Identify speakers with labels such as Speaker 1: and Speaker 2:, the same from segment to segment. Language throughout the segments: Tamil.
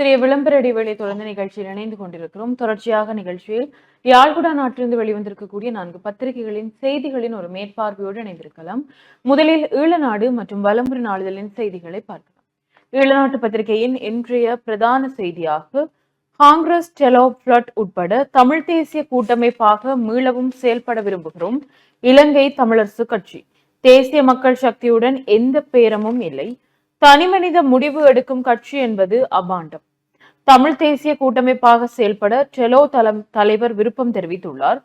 Speaker 1: சிறிய விளம்பர இடைவேளை தொடர்ந்து நிகழ்ச்சியில் இணைந்து கொண்டிருக்கிறோம். தொடர்ச்சியாக நிகழ்ச்சியில் யாழ்குடா நாட்டிலிருந்து வெளிவந்திருக்கக்கூடிய நான்கு பத்திரிகைகளின் செய்திகளின் ஒரு மேற்பார்வையோடு இணைந்திருக்கலாம். முதலில் ஈழநாடு மற்றும் வலம்புரி நாளிதழின் செய்திகளை பார்க்கலாம். ஈழநாட்டு பத்திரிகையின் இன்றைய பிரதான செய்தியாக காங்கிரஸ் டெலோ பிளட் உட்பட தமிழ் தேசிய கூட்டமைப்பாக மீளவும் செயல்பட விரும்புகிறோம். இலங்கை தமிழரசு கட்சி. தேசிய மக்கள் சக்தியுடன் எந்த பேரமும் இல்லை. தனிமனித முடிவு எடுக்கும் கட்சி என்பது அபாண்டம். தமிழ் தேசிய கூட்டமைப்பாக செயல்பட டெலோ தலம் தலைவர் விருப்பம் தெரிவித்துள்ளார்.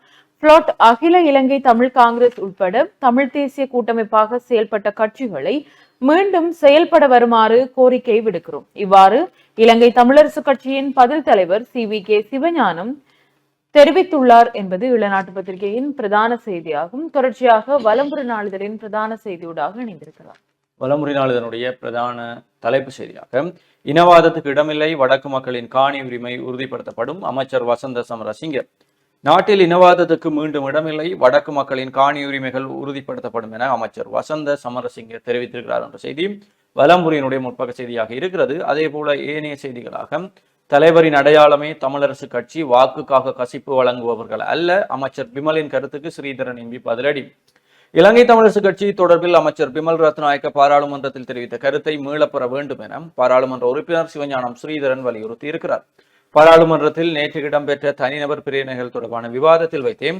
Speaker 1: பிளாட் அகில இலங்கை தமிழ் காங்கிரஸ் உட்பட தமிழ் தேசிய கூட்டமைப்பாக செயல்பட்ட கட்சிகளை மீண்டும் செயல்பட வருமாறு கோரிக்கை விடுக்கிறோம். இவ்வாறு இலங்கை தமிழரசு கட்சியின் பதில் தலைவர் சி வி கே சிவஞானம் தெரிவித்துள்ளார் என்பது இளநாட்டு பத்திரிகையின் பிரதான செய்தியாகும். தொடர்ச்சியாக வலம்புரி நாளிதழின் பிரதான செய்தியூடாக இணைந்திருக்கிறார்.
Speaker 2: வலமுறை நாளிதனுடைய பிரதான தலைப்பு செய்தியாக இனவாதத்துக்கு இடமில்லை வடக்கு மக்களின் காணி உரிமை உறுதிப்படுத்தப்படும் அமைச்சர் வசந்த சமரசிங்க. நாட்டில் இனவாதத்துக்கு மீண்டும் இடமில்லை வடக்கு மக்களின் காணி உரிமைகள் உறுதிப்படுத்தப்படும் என அமைச்சர் வசந்த சமரசிங்க தெரிவித்திருக்கிறார் என்ற செய்தி வலம்புரியினுடைய முற்பக்க செய்தியாக இருக்கிறது. அதே போல ஏனைய செய்திகளாக தலைவரின் அடையாளமே தமிழரசு கட்சி வாக்குக்காக கசிப்பு வழங்குபவர்கள் அல்ல அமைச்சர் பிமலின் கருத்துக்கு ஸ்ரீதரன் எம்பி பதிலடி. இலங்கை தமிழரசு கட்சி தொடர்பில் அமைச்சர் பிமல் ரத்நாயக்க பாராளுமன்றத்தில் தெரிவித்த கருத்தை மீளப்பெற வேண்டும் என பாராளுமன்ற உறுப்பினர் சிவஞானம் ஸ்ரீதரன் வலியுறுத்தி இருக்கிறார் பாராளுமன்றத்தில் நேற்று இடம்பெற்ற தனிநபர் பிரிவினைகள் தொடர்பான விவாதத்தில் வைத்தே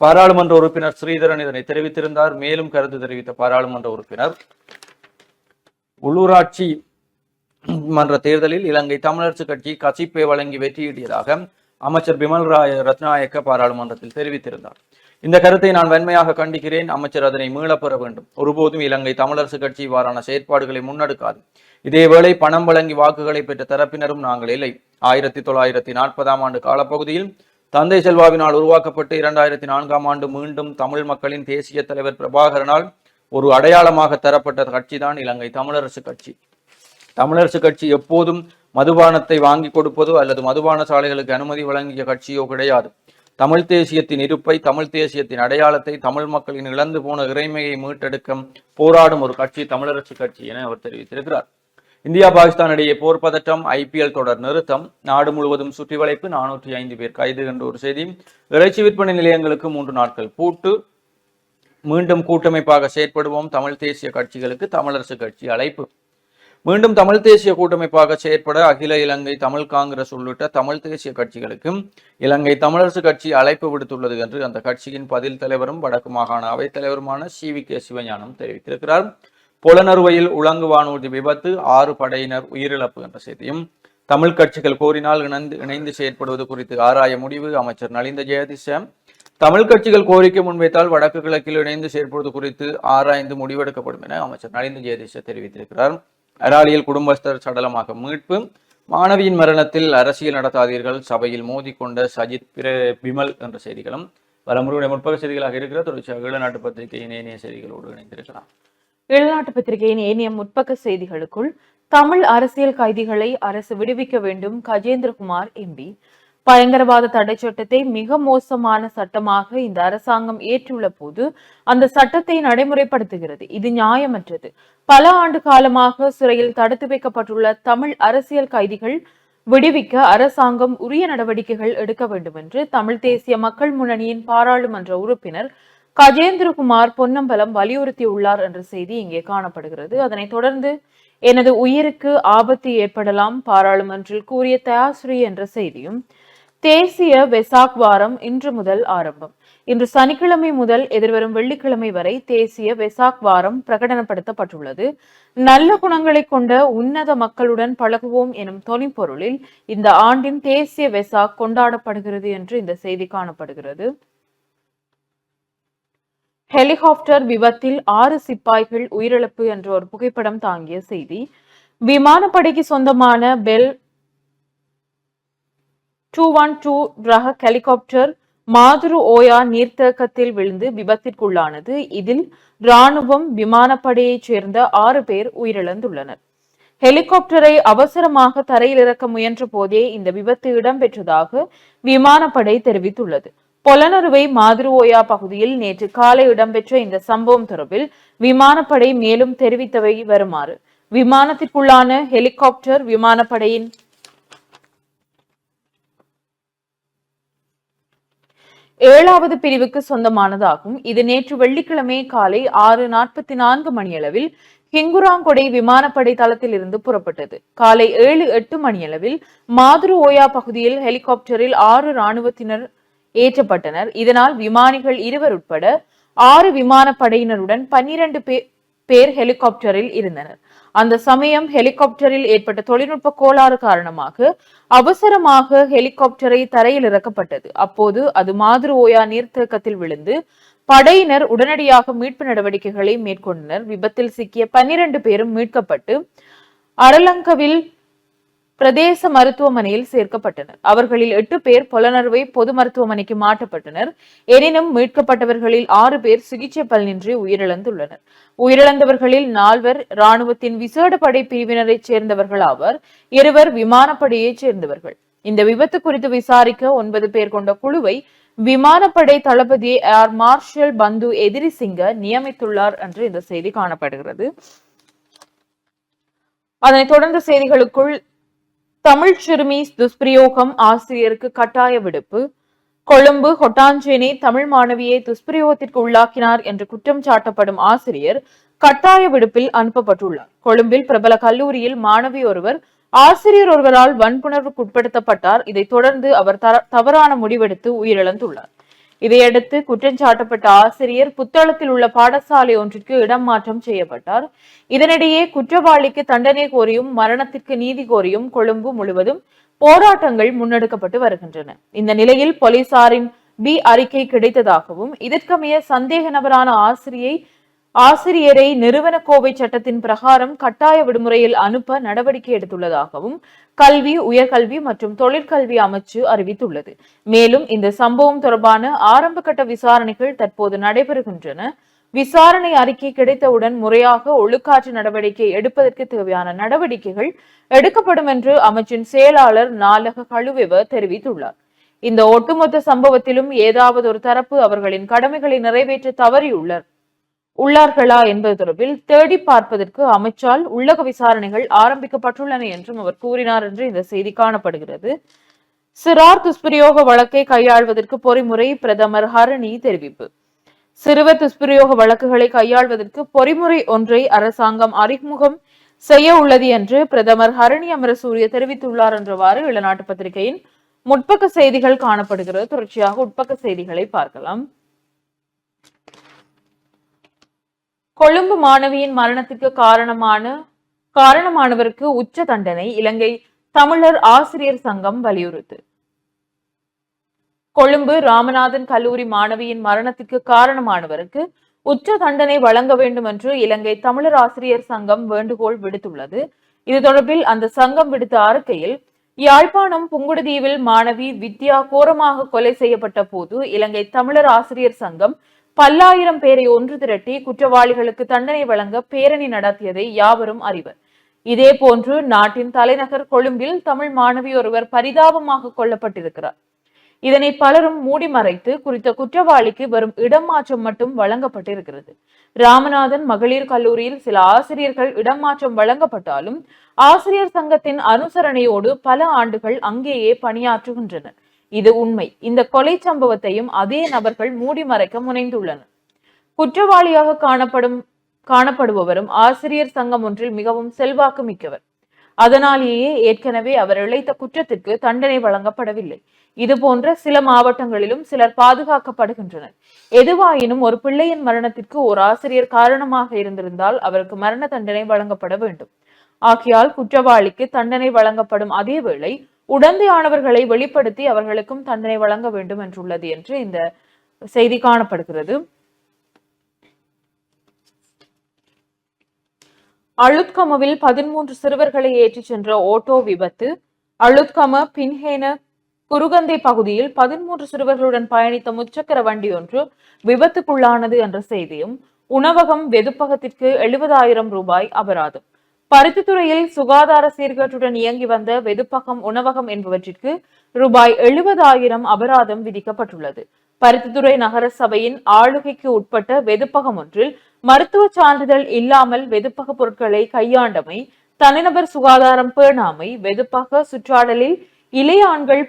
Speaker 2: பாராளுமன்ற உறுப்பினர் ஸ்ரீதரன் இதனை தெரிவித்திருந்தார். மேலும் கருத்து தெரிவித்த பாராளுமன்ற உறுப்பினர் உள்ளூராட்சி மன்ற தேர்தலில் இலங்கை தமிழரசு கட்சி கசிப்பை வழங்கி வெற்றியீட்டியதாக அமைச்சர் பிமல் ராய ரத்நாயக்க பாராளுமன்றத்தில் தெரிவித்திருந்தார். இந்த கருத்தை நான் வன்மையாக கண்டிக்கிறேன். அமைச்சர் அதனை மீளப்பெற வேண்டும். ஒருபோதும் இலங்கை தமிழரசு கட்சி இவ்வாறான செயற்பாடுகளை முன்னெடுக்காது. இதேவேளை பணம் வழங்கி வாக்குகளை பெற்ற தரப்பினரும் நாங்கள் இல்லை. ஆயிரத்தி தொள்ளாயிரத்தி நாற்பதாம் ஆண்டு காலப்பகுதியில் தந்தை செல்வாவினால் உருவாக்கப்பட்டு இரண்டாயிரத்தி நான்காம் ஆண்டு மீண்டும் தமிழ் மக்களின் தேசிய தலைவர் பிரபாகரனால் ஒரு அடையாளமாக தரப்பட்ட கட்சிதான் இலங்கை தமிழரசு கட்சி. தமிழரசு கட்சி எப்போதும் மதுபானத்தை வாங்கி கொடுப்பதோ அல்லது மதுபான சாலைகளுக்கு அனுமதி வழங்கிய கட்சியோ கிடையாது. தமிழ் தேசியத்தின் இருப்பை தமிழ் தேசியத்தின் அடையாளத்தை தமிழ் மக்களின் இழந்து போன இறைமையை மீட்டெடுக்கும் போராடும் ஒரு கட்சி தமிழரசு கட்சி என அவர் தெரிவித்திருக்கிறார். இந்தியா பாகிஸ்தான் இடையே போர் பதற்றம் ஐபிஎல் தொடர் நிறுத்தம் நாடு முழுவதும் சுற்றி வளைப்பு நானூற்றி ஐந்து பேர் கைது என்ற ஒரு செய்தி இறைச்சி விற்பனை நிலையங்களுக்கு மூன்று நாட்கள் பூட்டு மீண்டும் கூட்டமைப்பாக செயற்படுவோம் தமிழ் தேசிய கட்சிகளுக்கு தமிழரசு கட்சி அழைப்பு. மீண்டும் தமிழ் தேசிய கூட்டமைப்பாக செயற்பட அகில இலங்கை தமிழ் காங்கிரஸ் உள்ளிட்ட தமிழ் தேசிய கட்சிகளுக்கும் இலங்கை தமிழரசு கட்சி அழைப்பு விடுத்துள்ளது என்று அந்த கட்சியின் பதில் தலைவரும் வடக்கு மாகாண அவைத் தலைவருமான சி வி கே சிவஞானம் தெரிவித்திருக்கிறார். புலனறுவையில் உலங்கு வானூர்தி விபத்து ஆறு படையினர் உயிரிழப்பு என்ற செய்தியும் தமிழ் கட்சிகள் கோரினால் இணைந்து இணைந்து செயற்படுவது குறித்து ஆராய முடிவு அமைச்சர் நலிந்த ஜெயதிச தமிழ் கட்சிகள் கோரிக்கை முன்வைத்தால் வடக்கு கிழக்கில் இணைந்து செயற்படுவது குறித்து ஆராய்ந்து முடிவெடுக்கப்படும் என அமைச்சர் நலிந்த ஜெயதிச தெரிவித்திருக்கிறார். அராலியில் குடும்பஸ்தர் சடலமாக மீட்பு. மாணவியின் மரணத்தில் அரசியல் நடத்தாதீர்கள். சபையில் மோதிக்கொண்ட சஜித் பிர விமல் என்ற செய்திகளும் வரமுறையுடைய முற்பக செய்திகளாக இருக்கிற தொடர்ச்சியாக ஈழநாட்டு பத்திரிகையின் ஏனைய செய்திகளோடு இணைந்திருக்கலாம்.
Speaker 1: ஈழநாட்டு பத்திரிகையின் ஏனைய முற்பக்க செய்திகளுக்குள் தமிழ் அரசியல் கைதிகளை அரசு விடுவிக்க வேண்டும். கஜேந்திரகுமார் எம்பி. பயங்கரவாத தடை சட்டத்தை மிக மோசமான சட்டமாக இந்த அரசாங்கம் ஏற்றுள்ள போது அந்த சட்டத்தை நடைமுறைப்படுத்துகிறது. இது நியாயமற்றது. பல ஆண்டு காலமாக சிறையில் தடுத்து வைக்கப்பட்டுள்ள தமிழ் அரசியல் கைதிகள் விடுவிக்க அரசாங்கம் உரிய நடவடிக்கைகள் எடுக்க வேண்டும் என்று தமிழ் தேசிய மக்கள் முன்னணியின் பாராளுமன்ற உறுப்பினர் கஜேந்திரகுமார் பொன்னம்பலம் வலியுறுத்தியுள்ளார் என்ற செய்தி இங்கே காணப்படுகிறது. அதனைத் தொடர்ந்து எனது உயிருக்கு ஆபத்து ஏற்படலாம் பாராளுமன்றில் கூறிய தயாஸ்ரீ என்ற செய்தியும் தேசிய வெசாக் வாரம் இன்று முதல் ஆரம்பம். இன்று சனிக்கிழமை முதல் எதிர்வரும் வெள்ளிக்கிழமை வரை தேசிய வெசாக் வாரம் பிரகடனப்படுத்தப்பட்டுள்ளது. நல்ல குணங்களை கொண்ட உன்னத மக்களுடன் பழகுவோம் எனும் தொனிப்பொருளில் இந்த ஆண்டின் தேசிய வெசாக் கொண்டாடப்படுகிறது என்று இந்த செய்தி காணப்படுகிறது. ஹெலிகாப்டர் விபத்தில் ஆறு சிப்பாய்கள் உயிரிழப்பு என்ற ஒரு புகைப்படம் தாங்கிய செய்தி. விமானப்படைக்கு சொந்தமான பெல் டூ ஒன் டூ ரக ஹெலிகாப்டர் மாதுரு ஓயா நீர்த்தேக்கத்தில் விழுந்து விபத்திற்குள்ளானது. இதில் ராணுவம் விமானப்படையைச் சேர்ந்த ஆறு பேர் உயிரிழந்துள்ளனர். ஹெலிகாப்டரை அவசரமாக தரையில் இறக்க முயன்ற போதே இந்த விபத்து இடம்பெற்றதாக விமானப்படை தெரிவித்துள்ளது. பொலனறுவை மாதிருவோயா பகுதியில் நேற்று காலை இடம்பெற்ற இந்த சம்பவம் தொடர்பில் விமானப்படை மேலும் தெரிவித்தவை வருமாறு. விமானத்திற்குள்ளான ஹெலிகாப்டர் விமானப்படையின் ஏழாவது பிரிவுக்கு சொந்தமானதாகும். இது நேற்று வெள்ளிக்கிழமை காலை ஆறு நாற்பத்தி நான்கு மணியளவில் ஹிங்குராங்கொடை விமானப்படை தளத்தில் இருந்து புறப்பட்டது. காலை ஏழு எட்டு மணியளவில் மாதுரு ஓயா பகுதியில் ஹெலிகாப்டரில் ஆறு ராணுவத்தினர் ஏற்றப்பட்டனர். இதனால் விமானிகள் இருவர் உட்பட ஆறு விமானப்படையினருடன் பன்னிரண்டு பேர் ஹெலிகாப்டரில் இருந்தனர். அந்த சமயம் ஹெலிகாப்டரில் ஏற்பட்ட தொழில்நுட்ப கோளாறு காரணமாக அவசரமாக ஹெலிகாப்டரை தரையில் இறக்கப்பட்டது. அப்போது அது மாதிரி ஓயா நீர்த்தேக்கத்தில் விழுந்து படையினர் உடனடியாக மீட்பு நடவடிக்கைகளை மேற்கொண்டனர். விபத்தில் சிக்கிய பன்னிரண்டு பேரும் மீட்கப்பட்டு அரலங்கவில் பிரதேச மருத்துவமனையில் சேர்க்கப்பட்டனர். அவர்களில் எட்டு பேர் புலனர்வை பொது மருத்துவமனைக்கு மாற்றப்பட்டனர். எனினும் மீட்கப்பட்டவர்களில் ஆறு பேர் சிகிச்சை பலனின்றி உயிரிழந்துள்ளனர். உயிரிழந்தவர்களில் நால்வர் ராணுவத்தின் விசேட படை பிரிவினரைச் சேர்ந்தவர்கள் ஆவர். இருவர் விமானப்படையைச் சேர்ந்தவர்கள். இந்த விபத்து குறித்து விசாரிக்க ஒன்பது பேர் கொண்ட குழுவை விமானப்படை தளபதி ஏர் மார்ஷல் பந்து எதிரி சிங்க நியமித்துள்ளார் என்று இந்த செய்தி காணப்படுகிறது. அதனைத் தொடர்ந்த செய்திகளுக்குள் தமிழ் சிறுமி துஷ்பிரயோகம் ஆசிரியருக்கு கட்டாய விடுப்பு. கொழும்பு ஹொட்டாஞ்சேனி தமிழ் மாணவியை துஷ்பிரயோகத்திற்கு உள்ளாக்கினார் என்று குற்றம் சாட்டப்படும் ஆசிரியர் கட்டாய விடுப்பில் அனுப்பப்பட்டுள்ளார். கொழும்பில் பிரபல கல்லூரியில் மாணவி ஒருவர் ஆசிரியர் ஒருவரால் வன்புணர்வுக்குட்படுத்தப்பட்டார். இதைத் தொடர்ந்து அவர் தவறான முடிவெடுத்து உயிரிழந்துள்ளார். இதையடுத்து குற்றஞ்சாட்டப்பட்ட ஆசிரியர் புத்தளத்தில் உள்ள பாடசாலை ஒன்றிற்கு இடம் மாற்றம் செய்யப்பட்டார். இதனிடையே குற்றவாளிக்கு தண்டனை கோரியும் மரணத்திற்கு நீதி கோரியும் கொழும்பு முழுவதும் போராட்டங்கள் முன்னெடுக்கப்பட்டு வருகின்றன. இந்த நிலையில் போலீசாரின் பி அறிக்கை கிடைத்ததாகவும் இதற்கமைய சந்தேக நபரான ஆசிரியை ஆசிரியரை நிறுவன கோவை சட்டத்தின் பிரகாரம் கட்டாய விடுமுறையில் அனுப்ப நடவடிக்கை எடுத்துள்ளதாகவும் கல்வி உயர்கல்வி மற்றும் தொழிற்கல்வி அமைச்சு அறிவித்துள்ளது. மேலும் இந்த சம்பவம் தொடர்பான ஆரம்ப கட்ட விசாரணைகள் தற்போது நடைபெறுகின்றன. விசாரணை அறிக்கை கிடைத்தவுடன் முறையாக ஒழுக்காற்று நடவடிக்கை எடுப்பதற்கு தேவையான நடவடிக்கைகள் எடுக்கப்படும் என்று அமைச்சின் செயலாளர் நாலக கழுவெவ தெரிவித்துள்ளார். இந்த ஒட்டுமொத்த சம்பவத்திலும் ஏதாவது ஒரு தரப்பு அவர்களின் கடமைகளை நிறைவேற்ற தவறியுள்ளார். உள்ளார்களா என்பது தொடர்பில் தேடி பார்ப்பதற்கு அமைச்சால் உள்ளக விசாரணைகள் ஆரம்பிக்கப்பட்டுள்ளன என்றும் அவர் கூறினார் என்று இந்த செய்தி காணப்படுகிறது. சிறார் துஷ்பிரயோக வழக்கை கையாள்வதற்கு பொறிமுறை பிரதமர் ஹரணி தெரிவிப்பு. சிறுவர் துஷ்பிரயோக வழக்குகளை கையாள்வதற்கு பொறிமுறை ஒன்றை அரசாங்கம் அறிமுகம் செய்ய உள்ளது என்று பிரதமர் ஹரணி அமரசூரிய தெரிவித்துள்ளார் என்றவாறு இளநாட்டு பத்திரிகையின் முற்பக்க செய்திகள் காணப்படுகிறது. தொடர்ச்சியாக உட்பக்க செய்திகளை பார்க்கலாம். கொழும்பு மாணவியின் மரணத்துக்கு காரணமான காரணமானவருக்கு உச்ச தண்டனை இலங்கை தமிழர் ஆசிரியர் சங்கம் வலியுறுத்து. கொழும்பு ராமநாதன் கல்லூரி மாணவியின் மரணத்துக்கு காரணமானவருக்கு உச்ச தண்டனை வழங்க வேண்டும் என்று இலங்கை தமிழர் ஆசிரியர் சங்கம் வேண்டுகோள் விடுத்துள்ளது. இது தொடர்பில் அந்த சங்கம் விடுத்த அறிக்கையில் யாழ்ப்பாணம் புங்குடுதீவில் மாணவி வித்யா கோரமாக கொலை செய்யப்பட்ட போது இலங்கை தமிழர் ஆசிரியர் சங்கம் பல்லாயிரம் பேரை ஒன்று திரட்டி குற்றவாளிகளுக்கு தண்டனை வழங்க பேரணி நடத்தியதை யாவரும் அறிவர். இதே போன்று நாட்டின் தலைநகர் கொழும்பில் தமிழ் மாணவி ஒருவர் பரிதாபமாக கொல்லப்பட்டிருக்கிறார். இதனை பலரும் மூடி மறைத்து குறித்த குற்றவாளிக்கு வரும் இடம் மாற்றம் மட்டும் வழங்கப்பட்டிருக்கிறது. ராமநாதன் மகளிர் கல்லூரியில் சில ஆசிரியர்கள் இடம் மாற்றம் வழங்கப்பட்டாலும் ஆசிரியர் சங்கத்தின் அனுசரணையோடு பல ஆண்டுகள் அங்கேயே பணியாற்றுகின்றனர். இது உண்மை. இந்த கொலை சம்பவத்தையும் அதே நபர்கள் மூடி மறைக்க முனைந்துள்ளனர். குற்றவாளியாக காணப்படும் காணப்படுபவரும் ஆசிரியர் சங்கம் ஒன்றில் மிகவும் செல்வாக்கு மிக்கவர். அதனாலேயே ஏற்கனவே அவர் இழைத்த குற்றத்திற்கு தண்டனை வழங்கப்படவில்லை. இது போன்ற சில மாவட்டங்களிலும் சிலர் பாதுகாக்கப்படுகின்றனர். எதுவாயினும் ஒரு பிள்ளையின் மரணத்திற்கு ஒரு ஆசிரியர் காரணமாக இருந்திருந்தால் அவருக்கு மரண தண்டனை வழங்கப்பட வேண்டும். ஆகையால் குற்றவாளிக்கு தண்டனை வழங்கப்படும் அதே வேளை உடந்தையானவர்களை வெளிப்படுத்தி அவர்களுக்கும் தண்டனை வழங்க வேண்டும் என்றுள்ளது என்று இந்த செய்தி காணப்படுகிறது. அழுத்கமவில் பதிமூன்று சிறுவர்களை ஏற்றிச் சென்ற ஓட்டோ விபத்து. அழுத்கம பின்ஹேன குருகந்தை பகுதியில் பதிமூன்று சிறுவர்களுடன் பயணித்த முச்சக்கர வண்டி ஒன்று விபத்துக்குள்ளானது என்ற செய்தியும் உணவகம் வெதுப்பகத்திற்கு எழுபதாயிரம் ரூபாய் அபராதம். பருத்தித்துறையில் சுகாதார சீர்கேட்டுடன் இயங்கி வந்த வெதுப்பகம் உணவகம் என்பவற்றிற்கு ரூபாய் எழுபதாயிரம் அபராதம் விதிக்கப்பட்டுள்ளது. பருத்தித்துறை நகர சபையின் ஆளுகைக்கு உட்பட்ட வெதுப்பகம் ஒன்றில் மருத்துவ சான்றிதழ் இல்லாமல் வெதுப்பக பொருட்களை கையாண்டமை தனிநபர் சுகாதாரம் பேணாமை வெதுப்பக சுற்றாடலில் இளையான்கள்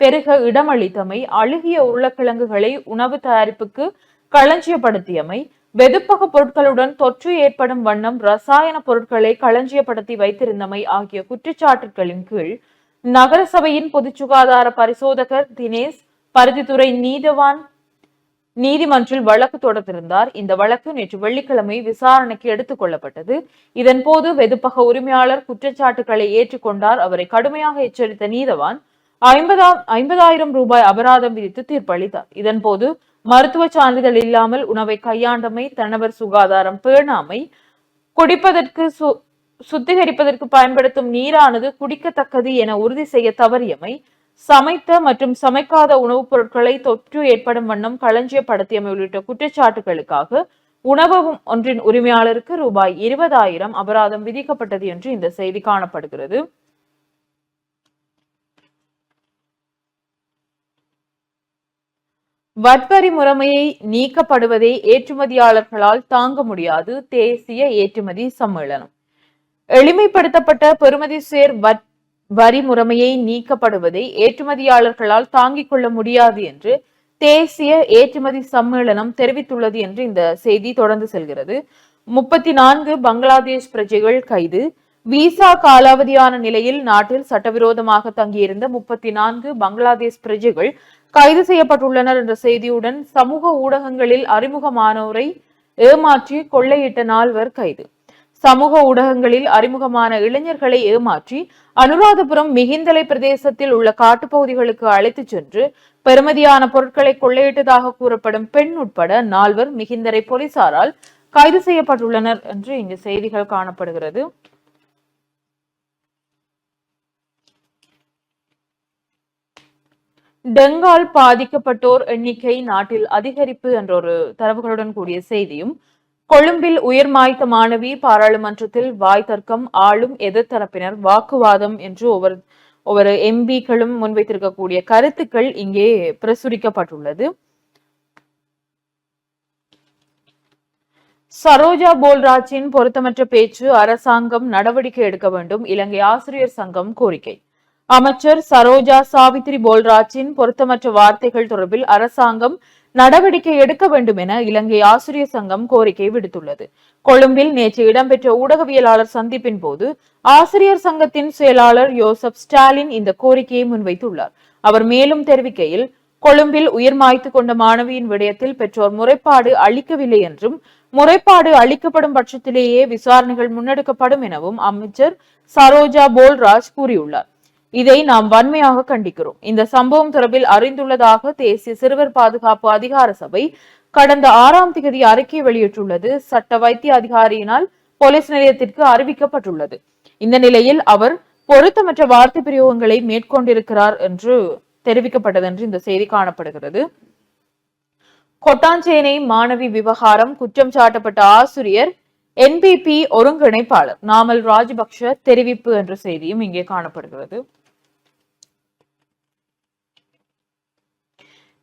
Speaker 1: பெருக இடமளித்தமை அழுகிய உருளைக்கிழங்குகளை உணவு தயாரிப்புக்கு களஞ்சியப்படுத்தியமை வெதுப்பக பொருட்களுடன் தொற்று ஏற்படும் வண்ணம் ரசாயன பொருட்களை களஞ்சியப்படுத்தி வைத்திருந்தமை ஆகிய குற்றச்சாட்டுகளின் கீழ் நகரசபையின் பொது சுகாதார பரிசோதகர் தினேஷ் பருத்தித்துறை நீதவான் நீதிமன்றில் வழக்கு தொடர்ந்திருந்தார். இந்த வழக்கு நேற்று வெள்ளிக்கிழமை விசாரணைக்கு எடுத்துக் கொள்ளப்பட்டது. இதன் போது வெதுப்பக உரிமையாளர் குற்றச்சாட்டுகளை ஏற்றுக்கொண்டார். அவரை கடுமையாக எச்சரித்த நீதவான் ஐம்பதாம் ஐம்பதாயிரம் ரூபாய் அபராதம் விதித்து தீர்ப்பளித்தார். இதன் போது மருத்துவ சான்றிதழ் இல்லாமல் உணவை கையாண்டமை தனவர் சுகாதாரம் பேணாமை குடிப்பதற்கு சு சுத்திகரிப்பதற்கு பயன்படுத்தும் நீரானது குடிக்கத்தக்கது என உறுதி செய்ய தவறியமை சமைத்த மற்றும் சமைக்காத உணவுப் பொருட்களை தொற்று ஏற்படும் வண்ணம் களஞ்சியப்படுத்தியமை உள்ளிட்ட குற்றச்சாட்டுகளுக்காக உணவகம் ஒன்றின் உரிமையாளருக்கு ரூபாய் இருபதாயிரம் அபராதம் விதிக்கப்பட்டது என்று இந்த செய்தி காணப்படுகிறது. வட்வரி முறைமையை நீக்கப்படுவதை ஏற்றுமதியாளர்களால் தாங்க முடியாது. தேசிய ஏற்றுமதி சம்மேளனம். எளிமைப்படுத்தப்பட்ட பெறுமதி சேர் வரி முறைமையை நீக்கப்படுவதை ஏற்றுமதியாளர்களால் தாங்கிக் கொள்ள முடியாது என்று தேசிய ஏற்றுமதி சம்மேளனம் தெரிவித்துள்ளது என்று இந்த செய்தி தொடர்ந்து செல்கிறது. முப்பத்தி நான்கு பங்களாதேஷ் பிரஜைகள் கைது. விசா காலாவதியான நிலையில் நாட்டில் சட்டவிரோதமாக தங்கியிருந்த முப்பத்தி நான்கு பங்களாதேஷ் பிரஜைகள் கைது செய்யப்பட்டுள்ளனர் என்ற செய்தியுடன் சமூக ஊடகங்களில் அறிமுகமானோரை ஏமாற்றி கொள்ளையிட்ட நால்வர் கைது. சமூக ஊடகங்களில் அறிமுகமான இளைஞர்களை ஏமாற்றி அனுராதபுரம் மிகிந்தலை பிரதேசத்தில் உள்ள காட்டுப்பகுதிகளுக்கு அழைத்துச் சென்று பெருமதியான பொருட்களை கொள்ளையிட்டதாக கூறப்படும் பெண் உட்பட நால்வர் மிகிந்தரை போலீசாரால் கைது செய்யப்பட்டுள்ளனர் என்று இங்கு செய்திகள் காணப்படுகிறது. டெங்கால் பாதிக்கப்பட்டோர் எண்ணிக்கை நாட்டில் அதிகரிப்பு என்ற ஒரு தரவுகளுடன் கூடிய செய்தியும் கொழும்பில் உயிர் மாய்த்த மாணவி பாராளுமன்றத்தில் வாய் தர்க்கம் ஆளும் எதிர்த்தரப்பினர் வாக்குவாதம் என்று ஒவ்வொரு ஒவ்வொரு எம்பிக்களும் முன்வைத்திருக்கக்கூடிய கருத்துக்கள் இங்கே பிரசுரிக்கப்பட்டுள்ளது. சரோஜா போல்ராஜின் பொருத்தமற்ற பேச்சு அரசாங்கம் நடவடிக்கை எடுக்க வேண்டும் இலங்கை ஆசிரியர் சங்கம் கோரிக்கை. அமைச்சர் சரோஜா சாவித்ரி போல்ராஜின் பொருத்தமற்ற வார்த்தைகள் தொடர்பில் அரசாங்கம் நடவடிக்கை எடுக்க வேண்டும் என இலங்கை ஆசிரியர் சங்கம் கோரிக்கை விடுத்துள்ளது. கொழும்பில் நேற்று இடம்பெற்ற ஊடகவியலாளர் சந்திப்பின் போது ஆசிரியர் சங்கத்தின் செயலாளர் யோசப் ஸ்டாலின் இந்த கோரிக்கையை முன்வைத்துள்ளார். அவர் மேலும் தெரிவிக்கையில் கொழும்பில் உயிர் மாய்த்து கொண்ட மாணவியின் விடயத்தில் பெற்றோர் முறைப்பாடு அளிக்கவில்லை என்றும் முறைப்பாடு அளிக்கப்படும் பட்சத்திலேயே விசாரணைகள் முன்னெடுக்கப்படும் எனவும் அமைச்சர் சரோஜா போல்ராஜ் கூறியுள்ளார். இதை நாம் வன்மையாக கண்டிக்கிறோம். இந்த சம்பவம் தொடர்பில் அறிந்துள்ளதாக தேசிய சிறுவர் பாதுகாப்பு அதிகார சபை கடந்த ஆறாம் தேதி அறிக்கை வெளியிட்டுள்ளது. சட்ட வைத்திய அதிகாரியினால் போலீஸ் நிலையத்திற்கு அறிவிக்கப்பட்டுள்ளது. இந்த நிலையில் அவர் பொருத்தமற்ற வார்த்தை பிரயோகங்களை மேற்கொண்டிருக்கிறார் என்று தெரிவிக்கப்பட்டது என்று இந்த செய்தி காணப்படுகிறது. கொட்டாஞ்சேனை மாணவி விவகாரம் குற்றம் சாட்டப்பட்ட ஆசிரியர் என்பிபி ஒருங்கிணைப்பாளர் நாமல் ராஜபக்ஷ தெரிவிப்பு என்ற செய்தியும் இங்கே காணப்படுகிறது.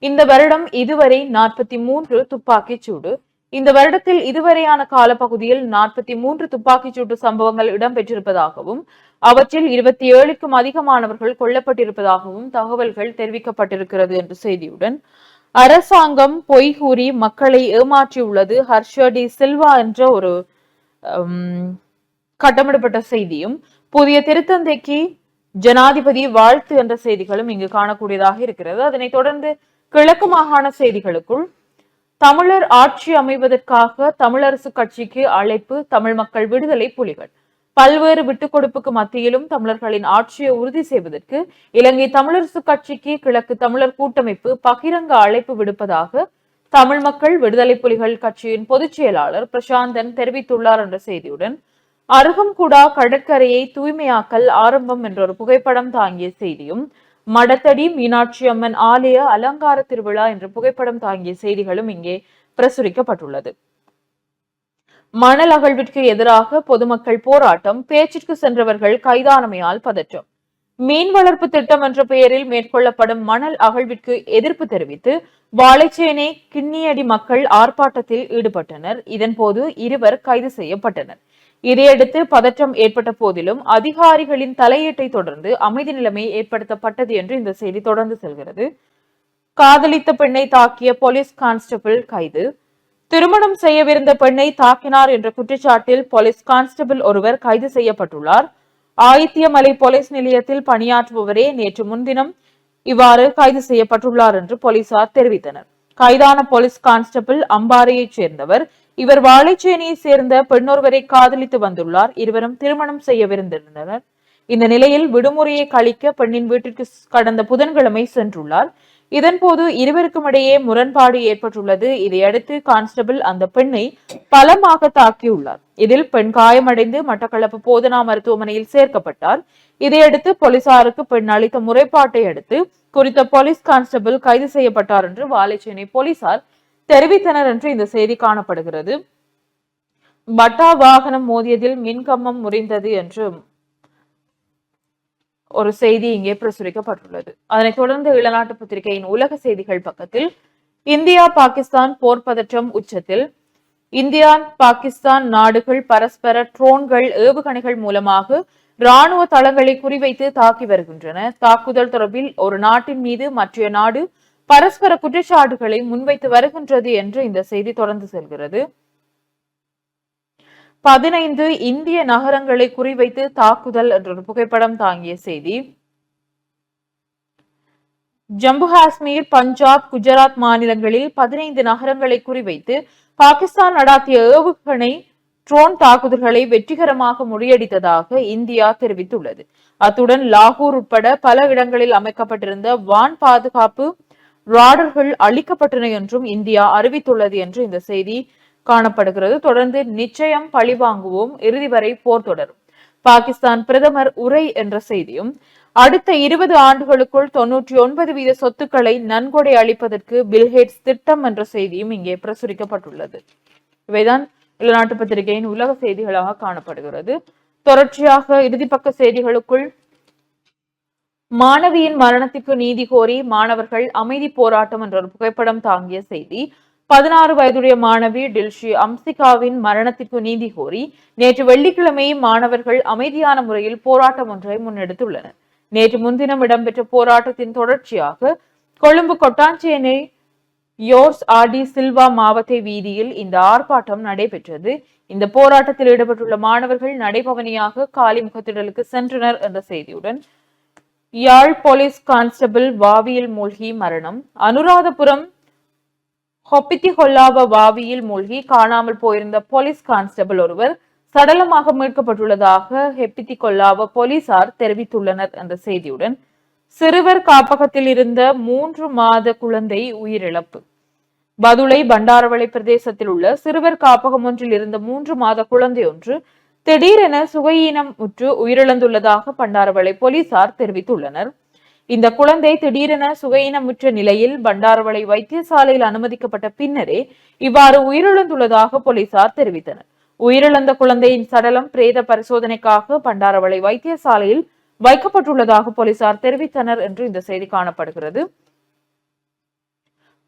Speaker 1: இந்த வருடம் இதுவரை நாற்பத்தி மூன்று துப்பாக்கிச் சூடு. இந்த வருடத்தில் இதுவரையான காலப்பகுதியில் நாற்பத்தி மூன்று துப்பாக்கிச் சூட்டு சம்பவங்கள் இடம்பெற்றிருப்பதாகவும் அவற்றில் இருபத்தி ஏழுக்கும் அதிகமானவர்கள் கொல்லப்பட்டிருப்பதாகவும் தகவல்கள் தெரிவிக்கப்பட்டிருக்கிறது என்ற செய்தியுடன் அரசாங்கம் பொய் கூறி மக்களை ஏமாற்றியுள்ளது ஹர்ஷ டி சில்வா என்ற ஒரு கட்டமிடப்பட்ட செய்தியும் புதிய திருத்தந்தைக்கு ஜனாதிபதி வாழ்த்து என்ற செய்திகளும் இங்கு காணக்கூடியதாக இருக்கிறது. அதனைத் தொடர்ந்து கிழக்கு மாகாண செய்திகளுக்குள் தமிழர் ஆட்சி அமைவதற்காக தமிழரசு கட்சிக்கு அழைப்பு தமிழ் மக்கள் விடுதலை புலிகள். பல்வேறு விட்டுக் கொடுப்புக்கு மத்தியிலும் தமிழர்களின் ஆட்சியை உறுதி செய்வதற்கு இலங்கை தமிழரசு கட்சிக்கு கிழக்கு தமிழர் கூட்டமைப்பு பகிரங்க அழைப்பு விடுப்பதாக தமிழ் மக்கள் விடுதலை புலிகள் கட்சியின் பொதுச் செயலாளர் பிரசாந்தன் தெரிவித்துள்ளார் என்ற செய்தியுடன் அருகம்குடா கடற்கரையை தூய்மையாக்கல் ஆரம்பம் என்ற ஒரு புகைப்படம் தாங்கிய செய்தியும் மடத்தடி மீனாட்சி அம்மன் ஆலய அலங்கார திருவிழா என்ற புகைப்படம் தாங்கிய செய்திகளும் இங்கே பிரசுரிக்கப்பட்டுள்ளது. மணல் அகழ்விற்கு எதிராக பொதுமக்கள் போராட்டம் பேச்சிற்கு சென்றவர்கள் கைதானமையால் பதற்றம். மீன் வளர்ப்பு திட்டம் என்ற பெயரில் மேற்கொள்ளப்படும் மணல் அகழ்விற்கு எதிர்ப்பு தெரிவித்து வாழைச்சேனை கிண்ணியடி மக்கள் ஆர்ப்பாட்டத்தில் ஈடுபட்டனர். இதன்போது இருவர் கைது செய்யப்பட்டனர். இதையடுத்து பதற்றம் ஏற்பட்ட போதிலும் அதிகாரிகளின் தலையீட்டை தொடர்ந்து அமைதி நிலைமை ஏற்படுத்தப்பட்டது என்று இந்த செய்தி தொடர்ந்து செல்கிறது. காதலித்த பெண்ணை தாக்கிய போலீஸ் கான்ஸ்டபிள் கைது. திருமணம் செய்யவிருந்த பெண்ணை தாக்கினார் என்ற குற்றச்சாட்டில் போலீஸ் கான்ஸ்டபிள் ஒருவர் கைது செய்யப்பட்டுள்ளார். ஆயித்தியமலை போலீஸ் நிலையத்தில் பணியாற்றுபவரே நேற்று முன்தினம் இவ்வாறு கைது செய்யப்பட்டுள்ளார் என்று போலீசார் தெரிவித்தனர். கைதான போலீஸ் கான்ஸ்டபிள் அம்பாறையைச் சேர்ந்தவர் இவர் வாழைச்சேனியை சேர்ந்த பெண்ணொருவரை காதலித்து வந்துள்ளார். இருவரும் திருமணம் செய்யவிருந்திருந்தனர். இந்த நிலையில் விடுமுறையை கழிக்க பெண்ணின் வீட்டிற்கு கடந்த புதன்கிழமை சென்றுள்ளார். இதன்போது இருவருக்கும் இடையே முரண்பாடு ஏற்பட்டுள்ளது. இதையடுத்து கான்ஸ்டபிள் அந்த பெண்ணை பலமாக தாக்கியுள்ளார். இதில் பெண் காயமடைந்து மட்டக்களப்பு போதனா மருத்துவமனையில் சேர்க்கப்பட்டார். இதையடுத்து போலீசாருக்கு பெண் அளித்த முறைப்பாட்டை அடுத்து குறித்த போலீஸ் கான்ஸ்டபிள் கைது செய்யப்பட்டார் என்று வாழைச்சேனை போலீசார் தெரிவித்தனர் என்று இந்த செய்தி காணப்படுகிறது. பட்டா வாகனம் மோதியதில் மின்கம்பம் முறிந்தது என்று ஒரு செய்தி இங்கே பிரசுரிக்கப்பட்டுள்ளது. அதனைத் தொடர்ந்து இளநாட்டு பத்திரிகையின் உலக செய்திகள் பக்கத்தில் இந்தியா பாகிஸ்தான் போர் பதற்றம் உச்சத்தில். இந்தியா பாகிஸ்தான் நாடுகள் பரஸ்பர ட்ரோன்கள் ஏவுகணைகள் மூலமாக ராணுவ தளங்களை குறிவைத்து தாக்கி வருகின்றன. தாக்குதல் தொடர்பில் ஒரு நாட்டின் மீது மற்ற நாடு பரஸ்பர குற்றச்சாட்டுகளை முன்வைத்து வருகின்றது என்று இந்த செய்தி தொடர்ந்து செல்கிறது. பதினைந்து இந்திய நகரங்களை குறிவைத்து தாக்குதல் என்ற ஒரு புகைப்படம் தாங்கிய செய்தி. ஜம்மு காஷ்மீர் பஞ்சாப் குஜராத் மாநிலங்களில் பதினைந்து நகரங்களை குறிவைத்து பாகிஸ்தான் நடாத்திய ஏவுகணை ட்ரோன் தாக்குதல்களை வெற்றிகரமாக முறியடித்ததாக இந்தியா தெரிவித்துள்ளது. அத்துடன் லாகூர் உட்பட பல இடங்களில் அமைக்கப்பட்டிருந்த வான் பாதுகாப்பு ராடர்கள் அளிக்கப்பட்டன என்றும் இந்தியா அறிவித்துள்ளது என்று இந்த செய்தி காணப்படுகிறது. தொடர்ந்து நிச்சயம் பழிவாங்குவோம் இறுதி வரை போர் தொடரும். பாகிஸ்தான் பிரதமர் உரை என்ற செய்தியும் அடுத்த இருபது ஆண்டுகளுக்குள் தொன்னூற்றி ஒன்பது வீத சொத்துக்களை நன்கொடை அளிப்பதற்கு பில்ஹேட்ஸ் திட்டம் என்ற செய்தியும் இங்கே பிரசுரிக்கப்பட்டுள்ளது. இவைதான் இளநாட்டு பத்திரிகையின் உலக செய்திகளாக காணப்படுகிறது. தொடர்ச்சியாக இறுதிப்பக்க செய்திகளுக்குள் மாணவியின் மரணத்திற்கு நீதி கோரி மாணவர்கள் அமைதி போராட்டம் என்ற ஒரு புகைப்படம் தாங்கிய செய்தி. பதினாறு வயதுடைய மாணவி டில்ஷி அம்சிகாவின் மரணத்திற்கு நீதி கோரி நேற்று வெள்ளிக்கிழமை மாணவர்கள் அமைதியான முறையில் போராட்டம் ஒன்றை முன்னெடுத்துள்ளனர். நேற்று முன்தினம் இடம்பெற்ற போராட்டத்தின் தொடர்ச்சியாக கொழும்பு கொட்டாஞ்சேனை யோர்ஸ் ஆர்டி சில்வா மாவட்ட வீதியில் இந்த ஆர்ப்பாட்டம் நடைபெற்றது. இந்த போராட்டத்தில் ஈடுபட்டுள்ள மாணவர்கள் நடைபவனியாக காலி முகத்திடலுக்கு சென்றனர் என்ற செய்தியுடன் யாழ் போலீஸ் கான்ஸ்டபிள் வாவியில் மூழ்கி மரணம். அனுராதபுரம் ஹொப்பித்தி கொல்லாவ வாவியில் மூழ்கி காணாமல் போயிருந்த போலீஸ் கான்ஸ்டபிள் ஒருவர் சடலமாக மீட்கப்பட்டுள்ளதாக ஹெப்பித்தி கொல்லாவ போலீசார் தெரிவித்துள்ளனர் என்ற செய்தியுடன் சிறுவர் காப்பகத்தில் இருந்த மூன்று மாத குழந்தை உயிரிழப்பு. பதுளை பண்டாரவளை பிரதேசத்தில் உள்ள சிறுவர் காப்பகம் ஒன்றில் இருந்த மூன்று மாத குழந்தை ஒன்று திடீரென சுகையீனம் உற்று உயிரிழந்துள்ளதாக பண்டாரவளை போலீசார் தெரிவித்துள்ளனர். இந்த குழந்தை திடீரென சுகையினமுற்ற நிலையில் பண்டாரவளை வைத்தியசாலையில் அனுமதிக்கப்பட்ட பின்னரே இவ்வாறு உயிரிழந்துள்ளதாக போலீசார் தெரிவித்தனர். உயிரிழந்த குழந்தையின் சடலம் பிரேத பரிசோதனைக்காக பண்டாரவளை வைத்தியசாலையில் வைக்கப்பட்டுள்ளதாக போலீசார் தெரிவித்தனர் என்று இந்த செய்தி காணப்படுகிறது.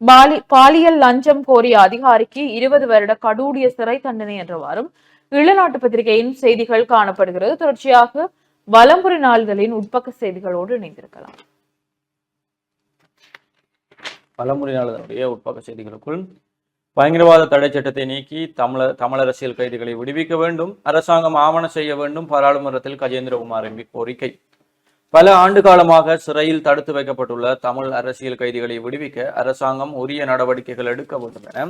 Speaker 1: பாலி பாலியல் லஞ்சம் கோரிய அதிகாரிக்கு இருபது வருட கடூடிய சிறை தண்டனை என்றவாறும் இளநாட்டு பத்திரிகையின் செய்திகள் காணப்படுகிறது. தொடர்ச்சியாக வலம்புரி நாளிதழின் உட்பக்க செய்திகளோடு இணைந்திருக்கலாம்.
Speaker 2: பலமுறையாளர்களுடைய உட்பக்க செய்திகளுக்குள் பயங்கரவாத தடை சட்டத்தை நீக்கி தமிழ தமிழ் அரசியல் கைதிகளை விடுவிக்க வேண்டும். அரசாங்கம் ஆவண செய்ய வேண்டும். பாராளுமன்றத்தில் கஜேந்திரகுமார் எம்பி கோரிக்கை. பல ஆண்டு காலமாக சிறையில் தடுத்து வைக்கப்பட்டுள்ள தமிழ் அரசியல் கைதிகளை விடுவிக்க அரசாங்கம் உரிய நடவடிக்கைகள் எடுக்க வேண்டும் என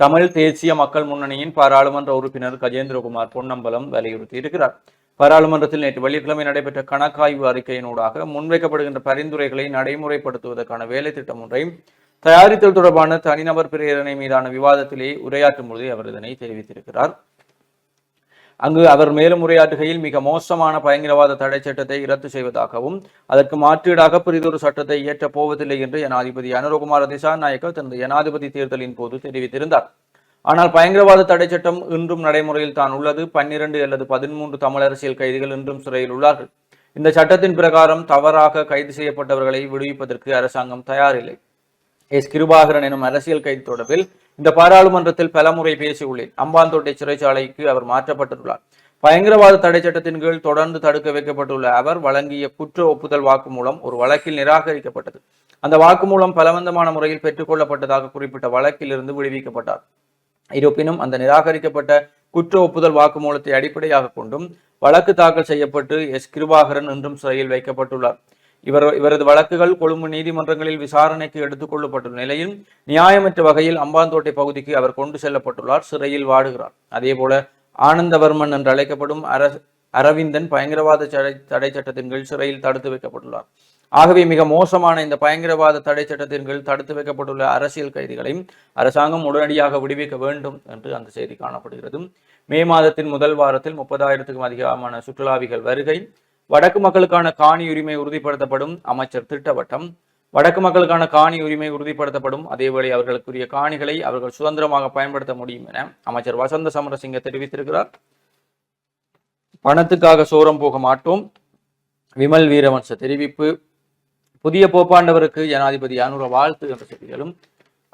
Speaker 2: தமிழ் தேசிய மக்கள் முன்னணியின் பாராளுமன்ற உறுப்பினர் கஜேந்திரகுமார் பொன்னம்பலம் வலியுறுத்தி இருக்கிறார் பாராளுமன்றத்தில் நேற்று வெள்ளிக்கிழமை நடைபெற்ற கணக்காய்வு அறிக்கையினூடாக முன்வைக்கப்படுகின்ற பரிந்துரைகளை நடைமுறைப்படுத்துவதற்கான வேலை திட்டம் ஒன்றை தயாரித்தல் தொடர்பான தனிநபர் பிரேரணை மீதான விவாதத்திலே உரையாற்றும் பொழுது அவர் இதனை தெரிவித்திருக்கிறார். அங்கு அவர் மேலும் உரையாற்றுகையில் மிக மோசமான பயங்கரவாத தடை சட்டத்தை ரத்து செய்வதாகவும் அதற்கு மாற்றீடாக பெரிதொரு சட்டத்தை இயற்றப் போவதில்லை என்று ஜனாதிபதி அனுரகுமார திசாநாயக்க தனது ஜனாதிபதி தேர்தலின் போது தெரிவித்திருந்தார். ஆனால் பயங்கரவாத தடை சட்டம் இன்றும் நடைமுறையில் தான் உள்ளது. பன்னிரண்டு அல்லது பதிமூன்று தமிழ் அரசியல் கைதிகள் இன்றும் சிறையில் உள்ளார்கள். இந்த சட்டத்தின் பிரகாரம் தவறாக கைது செய்யப்பட்டவர்களை விடுவிப்பதற்கு அரசாங்கம் தயாரில்லை. எஸ் கிருபாகரன் எனும் அரசியல் கைது தொடர்பில் இந்த பாராளுமன்றத்தில் பலமுறை பேசியுள்ளேன். அம்பாந்தோட்டை சிறைச்சாலைக்கு அவர் மாற்றப்பட்டுள்ளார். பயங்கரவாத தடை சட்டத்தின் கீழ் தொடர்ந்து தடுக்க வைக்கப்பட்டுள்ள அவர் வழங்கிய குற்ற ஒப்புதல் வாக்குமூலம் ஒரு வழக்கில் நிராகரிக்கப்பட்டது. அந்த வாக்குமூலம் பலவந்தமான முறையில் பெற்றுக்கொள்ளப்பட்டதாக குறிப்பிட்ட வழக்கில் இருந்து விடுவிக்கப்பட்டார். இருப்பினும் அந்த நிராகரிக்கப்பட்ட குற்ற ஒப்புதல் வாக்குமூலத்தை அடிப்படையாக கொண்டும் வழக்கு தாக்கல் செய்யப்பட்டு எஸ். கிருபாகரன் இன்றும் சிறையில் வைக்கப்பட்டுள்ளார். இவர் இவரது வழக்குகள் கொழும்பு நீதிமன்றங்களில் விசாரணைக்கு எடுத்துக்கொள்ளப்பட்டுள்ள நிலையில் நியாயமற்ற வகையில் அம்பாந்தோட்டை பகுதிக்கு அவர் கொண்டு செல்லப்பட்டுள்ளார் சிறையில் வாடுகிறார். அதேபோல ஆனந்தவர்மன் என்று அழைக்கப்படும் அர அரவிந்தன் பயங்கரவாத தடை தடை சட்டத்தின் கீழ் சிறையில் தடுத்து வைக்கப்பட்டுள்ளார். ஆகவே மிக மோசமான இந்த பயங்கரவாத தடை சட்டத்தின் கீழ் தடுத்து வைக்கப்பட்டுள்ள அரசியல் கைதிகளையும் அரசாங்கம் உடனடியாக விடுவிக்க வேண்டும் என்று அந்த செய்தி காணப்படுகிறது. மே மாதத்தின் முதல் வாரத்தில் முப்பதாயிரத்துக்கும் அதிகமான சுற்றுலாவிகள் வருகை வடக்கு மக்களுக்கான காணி உரிமை உறுதிப்படுத்தப்படும் அமைச்சர் திட்டவட்டம். வடக்கு மக்களுக்கான காணி உரிமை உறுதிப்படுத்தப்படும். அதேவேளை அவர்களுக்குரிய காணிகளை அவர்கள் சுதந்திரமாக பயன்படுத்த முடியும் என அமைச்சர் வசந்த சமரசிங்க தெரிவித்திருக்கிறார். பணத்துக்காக சோரம் போக மாட்டோம். விமல் வீரவன்ச தெரிவிப்பு. புதிய போப்பாண்டவருக்கு ஜனாதிபதி அனுர வாழ்த்து என்ற செய்திகளும்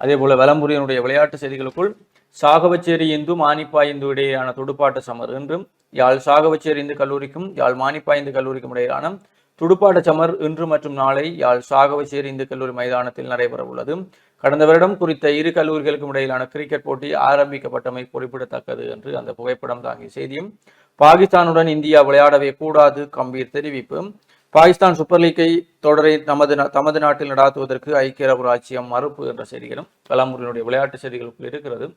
Speaker 2: அதே போல வலம்புரியனுடைய விளையாட்டு செய்திகளுக்குள் சாகவச்சேரி இந்து மானிப்பா இந்து இடையேயான துடுப்பாட்ட சமர். என்றும் யாழ் சாகவச்சேரி இந்து கல்லூரிக்கும் யாழ் மானிப்பா இந்து கல்லூரிக்கும் இடையிலான துடுப்பாட்ட சமர் இன்று மற்றும் நாளை யாழ் சாகவச்சேரி இந்து கல்லூரி மைதானத்தில் நடைபெற உள்ளது. கடந்த வருடம் குறித்த இரு கல்லூரிகளுக்கும் இடையிலான கிரிக்கெட் போட்டி ஆரம்பிக்கப்பட்டமை குறிப்பிடத்தக்கது என்று அந்த புகைப்படம் தாங்கிய செய்தியும் பாகிஸ்தானுடன் இந்தியா விளையாடவே கூடாது கம்பீர் தெரிவிப்பு. பாகிஸ்தான் சூப்பர் லீக்கை தொடரை தமது நா- தமது நாட்டில் நடாத்துவதற்கு ஐக்கிய அரபு ராச்சியம் மறுப்பு என்ற செய்திகளும் கலாமுரினுடைய விளையாட்டு செய்திகளுக்குள் இருக்கிறது.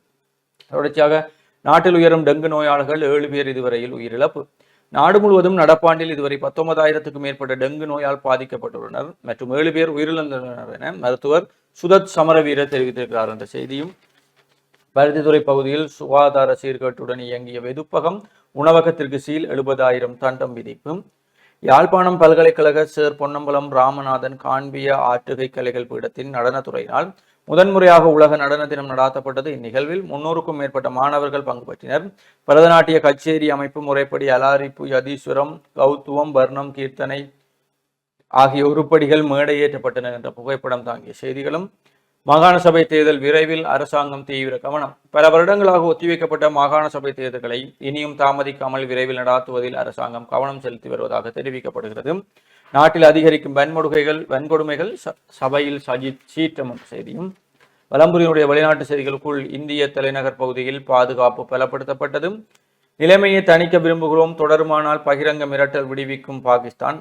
Speaker 2: தொடர்ச்சியாக நாட்டில் உயரும் டெங்கு நோயாளர்கள் ஏழு பேர் இதுவரையில் உயிரிழப்பு. நாடு முழுவதும் நடப்பாண்டில் இதுவரை பத்தொன்பதாயிரத்துக்கும் மேற்பட்ட டெங்கு நோயால் பாதிக்கப்பட்டுள்ளனர். மற்றும் ஏழு பேர் உயிரிழந்துள்ளனர் என மருத்துவர் சுதத் சமரவீர தெரிவித்திருக்கிறார் என்ற செய்தியும். பருத்தித்துறை பகுதியில் சுகாதார சீர்கேட்டுடன் இயங்கிய வெதுப்பகம் உணவகத்திற்கு சீல் எழுபதாயிரம் தண்டம் விதிப்பு. யாழ்ப்பாணம் பல்கலைக்கழக சேர் பொன்னம்பலம் ராமநாதன் காண்பிய ஆற்றுகை கலைகள் பீடத்தின் நடனத்துறையினால் முதன்முறையாக உலக நடன தினம் நடாத்தப்பட்டது. இந்நிகழ்வில் முன்னூறுக்கும் மேற்பட்ட மாணவர்கள் பங்கு பற்றினர். பரதநாட்டிய கச்சேரி அமைப்பு முறைப்படி அலாரிப்பு யதீஸ்வரம் கௌத்துவம் வர்ணம் கீர்த்தனை ஆகிய உருப்படிகள் மேடையேற்றப்பட்டன என்ற புகைப்படம் தாங்கிய செய்திகளும் மாகாண சபை தேர்தல் விரைவில் அரசாங்கம் தீவிர கவனம். பல வருடங்களாக ஒத்திவைக்கப்பட்ட மாகாண சபை தேர்தல்களை இனியும் தாமதிக்காமல் விரைவில் நடாத்துவதில் அரசாங்கம் கவனம் செலுத்தி வருவதாக தெரிவிக்கப்படுகிறது. நாட்டில் அதிகரிக்கும் வன்முடுகைகள் வன்கொடுமைகள் சபையில் சஜித் சீற்றமும் செய்தியும். வலம்புரியினுடைய வெளிநாட்டு செய்திகளுக்குள் இந்திய தலைநகர் பகுதியில் பாதுகாப்பு பலப்படுத்தப்பட்டதும். நிலைமையை தணிக்க விரும்புகிறோம். தொடருமானால் பகிரங்க மிரட்டல் விடுவிக்கும் பாகிஸ்தான்.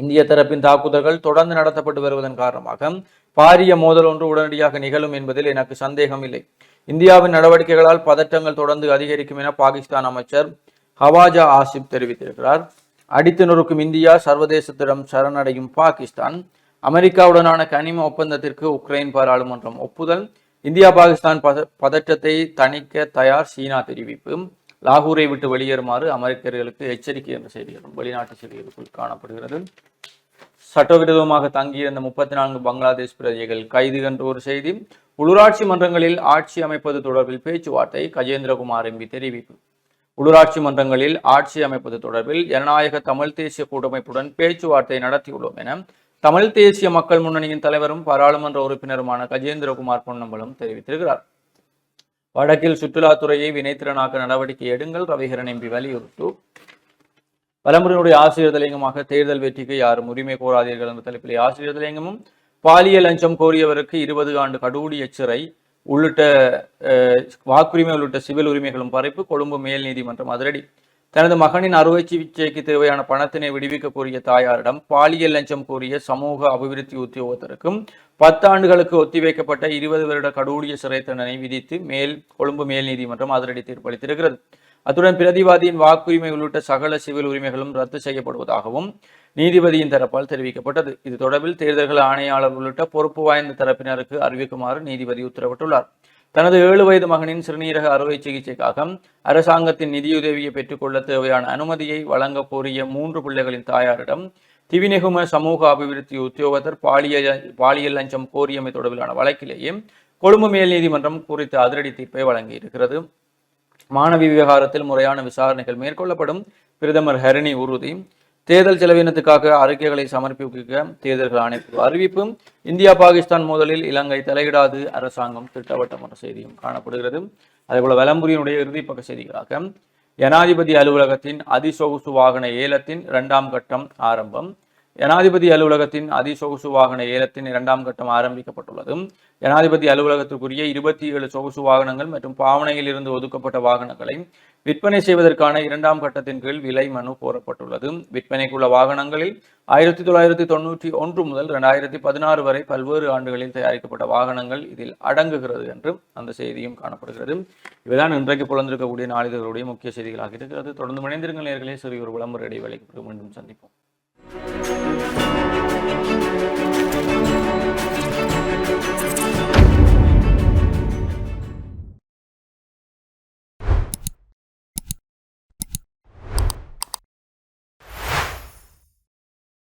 Speaker 2: இந்திய தரப்பின் தாக்குதல்கள் தொடர்ந்து நடத்தப்பட்டு வருவதன் காரணமாக பாரிய மோதல் ஒன்று உடனடியாக நிகழும் என்பதில் எனக்கு சந்தேகம் இல்லை. இந்தியாவின் நடவடிக்கைகளால் பதற்றங்கள் தொடர்ந்து அதிகரிக்கும் என பாகிஸ்தான் அமைச்சர் ஹவாஜா ஆசிப் தெரிவித்திருக்கிறார். அடித்து நொறுக்கும் இந்தியா சர்வதேசத்திடம் சரணடையும் பாகிஸ்தான் அமெரிக்காவுடனான கனிம ஒப்பந்தத்திற்கு உக்ரைன் பாராளுமன்றம் ஒப்புதல் இந்தியா பாகிஸ்தான் பத பதற்றத்தை தணிக்க தயார் சீனா தெரிவிப்பு லாகூரை விட்டு வெளியேறுமாறு அமெரிக்கர்களுக்கு எச்சரிக்கை என்ற செய்திகளும் வெளிநாட்டு செய்திகளுக்குள் காணப்படுகிறது. சட்டவிரோதமாக தங்கியிருந்த முப்பத்தி நான்கு பங்களாதேஷ் பிரஜைகள் கைது என்ற ஒரு செய்தி உள்ளூராட்சி மன்றங்களில் ஆட்சி அமைப்பது தொடர்பில் பேச்சுவார்த்தை கஜேந்திரகுமார் எம்பி தெரிவிப்பு. உள்ளூராட்சி மன்றங்களில் ஆட்சி அமைப்பது தொடர்பில் ஜனநாயக தமிழ் தேசிய கூட்டமைப்புடன் பேச்சுவார்த்தை நடத்தியுள்ளோம் என தமிழ் தேசிய மக்கள் முன்னணியின் தலைவரும் பாராளுமன்ற உறுப்பினருமான கஜேந்திரகுமார் பொன்னம்பலம் தெரிவித்திருக்கிறார். வடக்கில் சுற்றுலாத்துறையை வினைத்திறனாக்க நடவடிக்கை எடுங்கள் ரவிகரன் எம்பி வலியுறுத்து. பலமுறையினுடைய ஆசிரியர் தலையங்கமாக தேர்தல் வெற்றிக்கு யாரும் உரிமை கோராதீர்கள் என்ற தலைப்பிலே ஆசிரியர் தலையங்கமும் பாலியல் லஞ்சம் கோரியவருக்கு இருபது ஆண்டு கடூழிய சிறை உள்ளிட்ட வாக்குரிமை உள்ளிட்ட சிவில் உரிமைகளும் பறிப்பு கொழும்பு மேல் நீதிமன்றம் அதிரடி. தனது மகனின் அறுவை சிகிச்சைக்கு தேவையான பணத்தினை விடுவிக்க கோரிய தாயாரிடம் பாலியல் லஞ்சம் கோரிய சமூக அபிவிருத்தி உத்தியோகத்திற்கும் பத்து ஆண்டுகளுக்கு ஒத்திவைக்கப்பட்ட இருபது வருட கடூடிய சிறை தண்டனை விதித்து மேல் கொழும்பு மேல் நீதிமன்றம் அதிரடி தீர்ப்பளித்திருக்கிறது. அத்துடன் பிரதிவாதியின் வாக்குரிமை உள்ளிட்ட சகல சிவில் உரிமைகளும் ரத்து செய்யப்படுவதாகவும் நீதிபதியின் தரப்பால் தெரிவிக்கப்பட்டது. இது தொடர்பில் தேர்தல்கள் ஆணையாளர் உள்ளிட்ட பொறுப்பு வாய்ந்த தரப்பினருக்கு அறிவிக்குமாறு நீதிபதி உத்தரவிட்டுள்ளார். தனது ஏழு வயது மகனின் சிறுநீரக அறுவை சிகிச்சைக்காக அரசாங்கத்தின் நிதியுதவியை பெற்றுக்கொள்ள தேவையான அனுமதியை வழங்க கோரிய மூன்று பிள்ளைகளின் தாயாரிடம் திவிநெகும சமூக அபிவிருத்தி உத்தியோகத்தர் பாலியல் பாலியல் லஞ்சம் கோரியமை தொடர்பிலான வழக்கிலேயே கொழும்பு மேல் நீதிமன்றம் குறித்த அதிரடி தீர்ப்பை வழங்கியிருக்கிறது. மாணவி விவகாரத்தில் முறையான விசாரணைகள் மேற்கொள்ளப்படும். பிரதமர் ஹரணி உறுதி. தேர்தல் செலவினத்துக்காக அறிக்கைகளை சமர்ப்பிக்க தேர்தல்கள் ஆணைப்பு அறிவிப்பும் இந்தியா பாகிஸ்தான் மோதலில் இலங்கை தலையிடாது. அரசாங்கம் திட்டவட்டமான செய்தியும் காணப்படுகிறது. அதேபோல வலம்புரியினுடைய இறுதிப்பக்க செய்திகளாக ஜனாதிபதி அலுவலகத்தின் அதிசொகுசு வாகன ஏலத்தின் இரண்டாம் கட்டம் ஆரம்பம். ஜனாதிபதி அலுவலகத்தின் அதிசொகுசு வாகன ஏலத்தின் இரண்டாம் கட்டம் ஆரம்பிக்கப்பட்டுள்ளது. ஜனாதிபதி அலுவலகத்திற்குரிய இருபத்தி ஏழு சொகுசு வாகனங்கள் மற்றும் பாவனையில் இருந்து ஒதுக்கப்பட்ட வாகனங்களை விற்பனை செய்வதற்கான இரண்டாம் கட்டத்தின் கீழ் விலை மனு கோரப்பட்டுள்ளது. விற்பனைக்குள்ள வாகனங்களில் ஆயிரத்தி தொள்ளாயிரத்தி தொண்ணூற்றி ஒன்று முதல் இரண்டாயிரத்தி பதினாறு வரை பல்வேறு ஆண்டுகளில் தயாரிக்கப்பட்ட வாகனங்கள் இதில் அடங்குகிறது என்று அந்த செய்தியும் காணப்படுகிறது. இவைதான் இன்றைக்கு புலந்திருக்கக்கூடிய நாளிதழ்களுடைய முக்கிய செய்திகளாக இருக்கிறது. தொடர்ந்து இணைந்திருங்கள் நேர்களே சிறிய ஒரு விளம்பர இடைவேளைக்கு மீண்டும் சந்திப்போம். thank you.